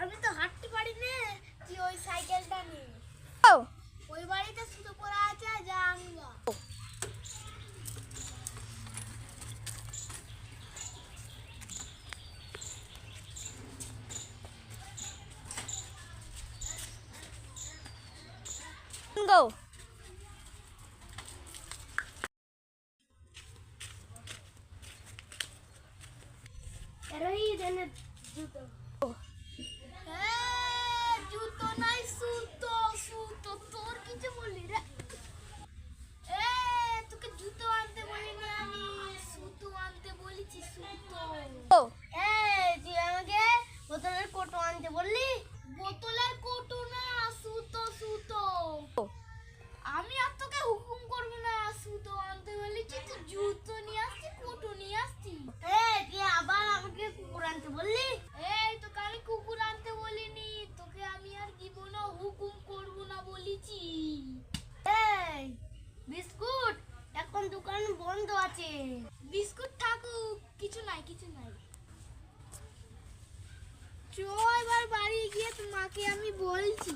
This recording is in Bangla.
আমি তো হাঁটতে পারি না যে ওই সাইকেলটা নিয়ে ওই বাড়িতে শুধু পড়া আছে যা আমি go. gonna do the আছে। বিস্কুট থাকুক কিছু নাই কিছু নাই। চো এবার বাড়ি গিয়ে তোমাকে আমি বলছি।